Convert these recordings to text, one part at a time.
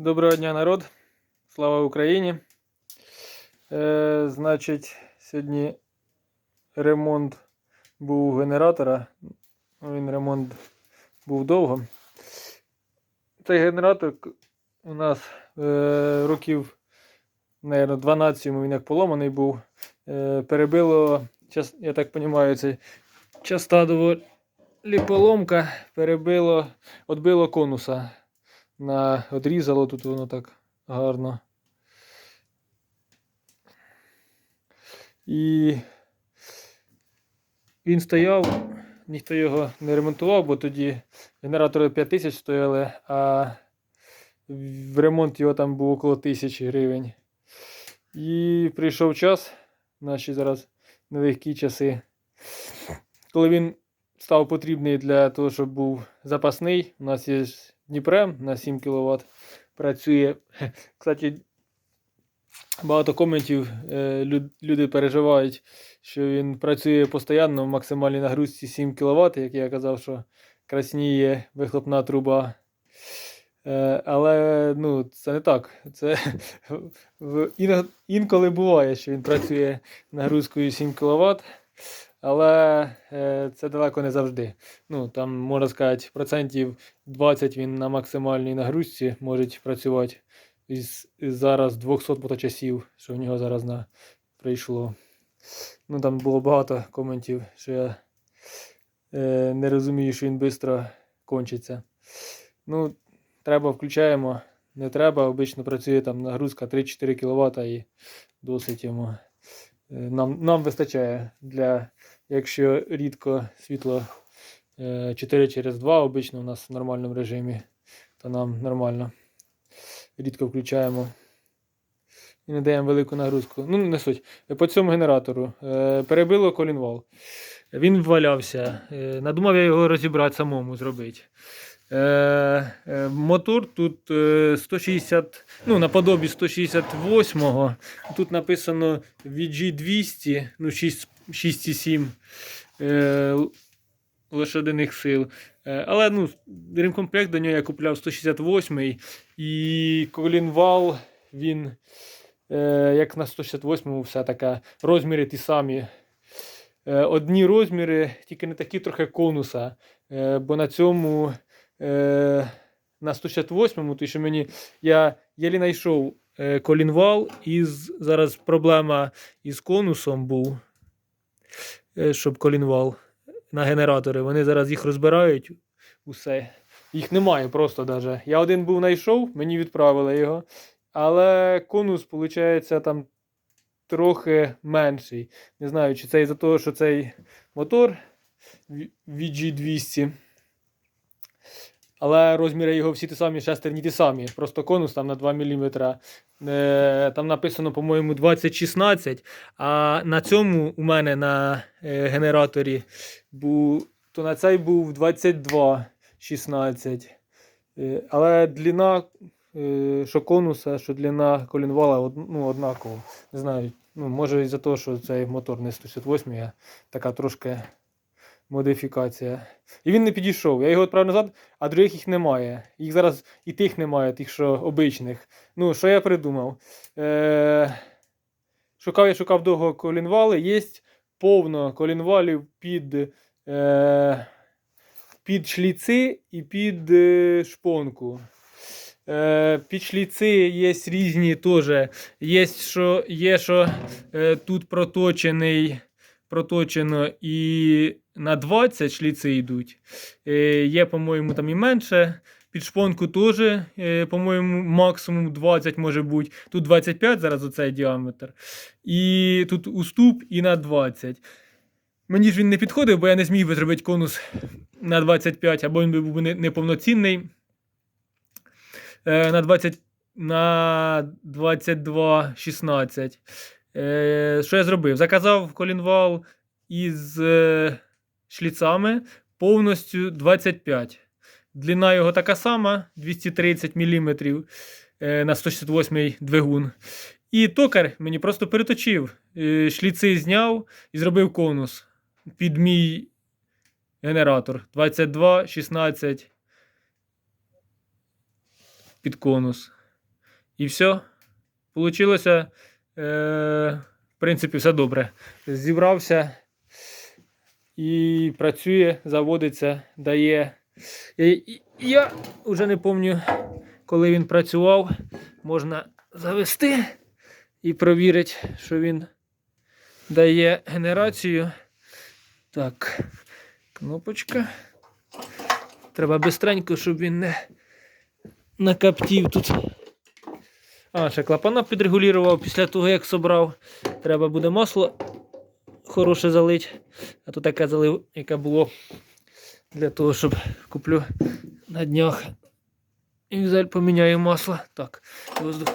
Доброго дня, народ. Слава Україні. Е, значить, сьогодні ремонт був у генератора. Ну, Він ремонт був довго. Цей генератор у нас е, років, наверно, 12 йому він як поломаний був. Е, перебило, я так розумію, це часта доволі поломка, перебило, відбило конуса на одрізало тут воно так гарно. І він стояв, ніхто його не ремонтував, бо тоді генератори 5000 стояли, а в ремонт його там був около 1000 гривень. І прийшов час, наші зараз нелегкі часи, коли він став потрібний для того, щоб був запасний. У нас є Дніпрем на 7 кВт працює. Кстати, багато коментів е, люди переживають, що він працює постійно в максимальній нагрузці 7 кВт, як я казав, що красніє вихлопна труба. Е, Але ну, це не так. Це інколи буває, що він працює нагрузкою 7 кВт, але е, це далеко не завжди. Ну, там, можна сказати, процентів 20 він на максимальній нагрузці може працювати із, із зараз 200 моточасів, що в нього зараз на, прийшло. Ну, там було багато коментів, що я е, не розумію, що він швидко кончиться. Ну, треба включаємо. Не треба, обично працює там нагрузка 3-4 кВт і досить йому. Е, Нам, нам вистачає для, якщо рідко світло е, 4 через 2 обично у нас в нормальному режимі, то нам нормально. Рідко включаємо. І не даємо велику нагрузку. Ну, не суть. По цьому генератору е, перебило колінвал. Він валявся. Е, надумав я його розібрати самому зробити. Е, е, мотор тут е, 160, ну, наподобі 168-го. Тут написано VG200, ну, 6,7 е, лошадиних сил. Е, але ну, ремкомплект до нього я купляв 168-й і колінвал він, е, як на 168-му, все таке, розміри ті самі. Е, одні розміри, тільки не такі трохи конуса. Е, бо на цьому е, на 168-му, то що мені я єлі знайшов е, колінвал, із зараз проблема із конусом був, е, щоб колінвал на генератори. Вони зараз їх розбирають усе. Їх немає просто даже. Я один був знайшов, мені відправили його. Але конус, виходить, там трохи менший. Не знаю, чи це із-за того, що цей мотор VG200. Але розміри його всі ті самі, шестерні ті самі. Просто конус там на 2 мм. Е, там написано, по-моєму, 2016. А на цьому у мене на е, генераторі був, то на цей був 22,16. Е, але длина, що конуса, що длина колінвала ну, однаково. Не знаю. Ну, може із-за того, що цей мотор не 168, а така трошки модифікація. І він не підійшов. Я його відправив назад, а других їх немає. Їх зараз і тих немає, тих, що обичних. Ну, що я придумав? Е- шукав я шукав довго колінвали. Є повно колінвалів під, е- під шліци і під е- шпонку. Е, шліци є різні теж. Є, що, є, що е, тут проточений, проточено і на 20 шліци йдуть. Е, є, по-моєму, там і менше. Під шпонку теж, е, по-моєму, максимум 20 може бути. Тут 25 зараз оцей діаметр. І тут уступ і на 20. Мені ж він не підходив, бо я не зміг би зробити конус на 25, або він би був неповноцінний. Е, на 20, на 22 16. Е, що я зробив? Заказав колінвал із е, шліцами повністю 25. Длина його така сама 230 мм е, на 168 двигун. І токар мені просто переточив. Шліци зняв і зробив конус під мій генератор 22 16 під конус. І все. Получилося, в принципі, все добре. Зібрався і працює, заводиться, дає. Я вже не пам'ятаю, коли він працював. Можна завести і провірити, що він дає генерацію. Так, кнопочка. Треба бистренько, щоб він не накаптів тут. А, ще клапана підрегулював після того, як собрав. Треба буде масло хороше залити. А то таке залив, яке було для того, щоб куплю на днях. І взагалі поміняю масло. Так, воздух.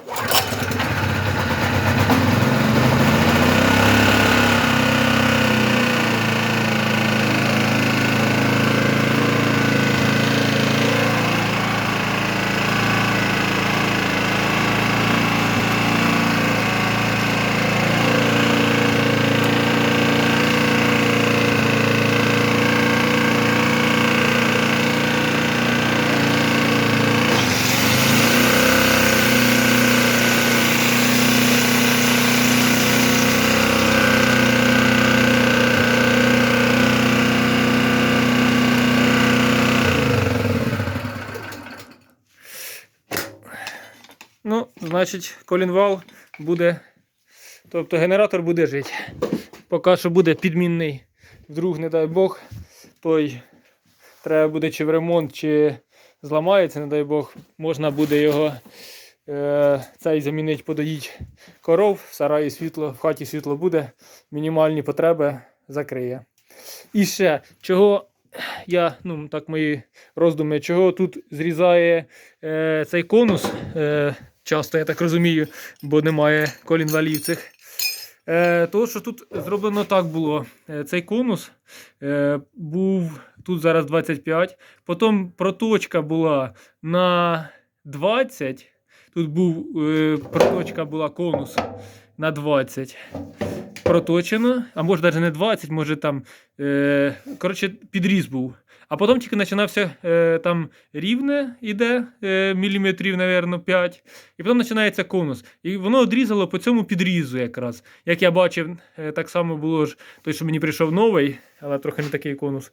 Ну, значить, колінвал буде. Тобто генератор буде жити. Поки що буде підмінний. Вдруг, не дай Бог, той треба буде чи в ремонт, чи зламається, не дай Бог, можна буде його е, цей замінити, подоїть коров, в сараї світло, в хаті світло буде, мінімальні потреби закриє. І ще, чого я, ну так мої роздуми, чого тут зрізає е, цей конус, е, часто, я так розумію, бо немає колінвалів цих. Е, то, що тут зроблено так було. Е, цей конус е, був тут зараз 25, потім проточка була на 20. Тут був проточка була конус на 20 проточено, а може навіть не 20, може там. Е, коротше, підріз був. А потім тільки починався е, там рівне іде, е, міліметрів, напевно, 5. І потім починається конус. І воно одрізало по цьому підрізу якраз. Як я бачив, е, так само було ж той, що мені прийшов новий, але трохи не такий конус.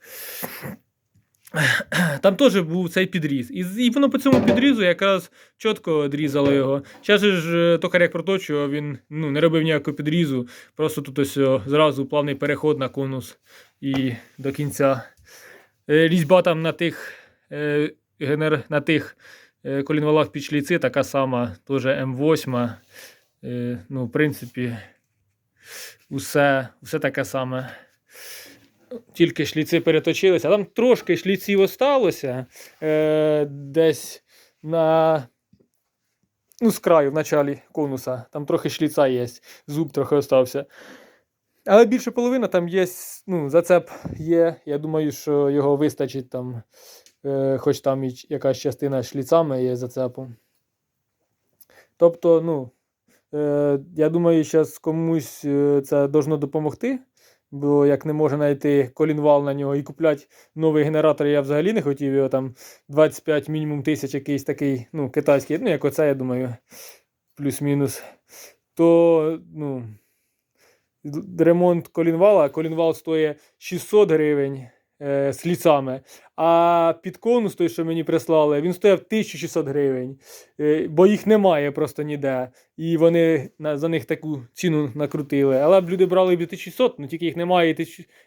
Там теж був цей підріз. І, і воно по цьому підрізу якраз чітко відрізало його. Зараз ж е, токар як проточував, він ну, не робив ніякого підрізу. Просто тут ось о, зразу плавний переход на конус і до кінця. Е, Різьба там на тих, е, на тих колінвалах під шліци така сама, теж М8. Е, ну, в принципі, усе, усе таке саме. Тільки шліци переточилися, а там трошки шліців осталося е, десь на. Ну, з краю, в началі конуса. Там трохи шліца є, зуб трохи остався. Але більше половина там є, ну, зацеп є. Я думаю, що його вистачить там, е, хоч там і якась частина шліцами є зацепом. Тобто, ну, е, я думаю, зараз комусь е, це должно допомогти. Бо як не може знайти колінвал на нього і купляти новий генератор, я взагалі не хотів його там 25 мінімум тисяч якийсь такий, ну, китайський, ну, як оце, я думаю, плюс-мінус. То, ну, ремонт колінвала, колінвал стоїть 600 гривень е, з ліцами, а під конус той, що мені прислали, він стояв 1600 гривень, е, бо їх немає просто ніде. І вони за них таку ціну накрутили. Але б люди брали б 1600, ну тільки їх немає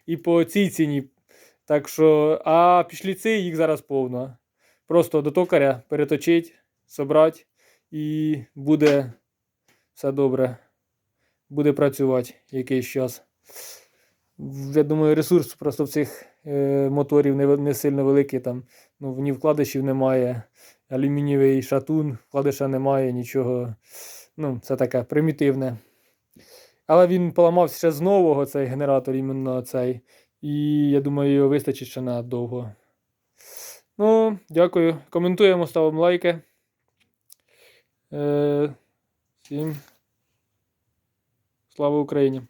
і по цій ціні. Так що, а пішліці їх зараз повно. Просто до токаря переточить, собрати, і буде все добре. Буде працювати якийсь час. Я думаю, ресурс просто в цих е, моторів не, не сильно великий. Там, ну, ні вкладишів немає, алюмінієвий шатун, вкладиша немає, нічого. Ну, це таке примітивне. Але він поламався ще з нового цей генератор, іменно цей. І я думаю, його вистачить ще на довго. Ну, дякую. Коментуємо, ставимо лайки. Е, всім слава Україні!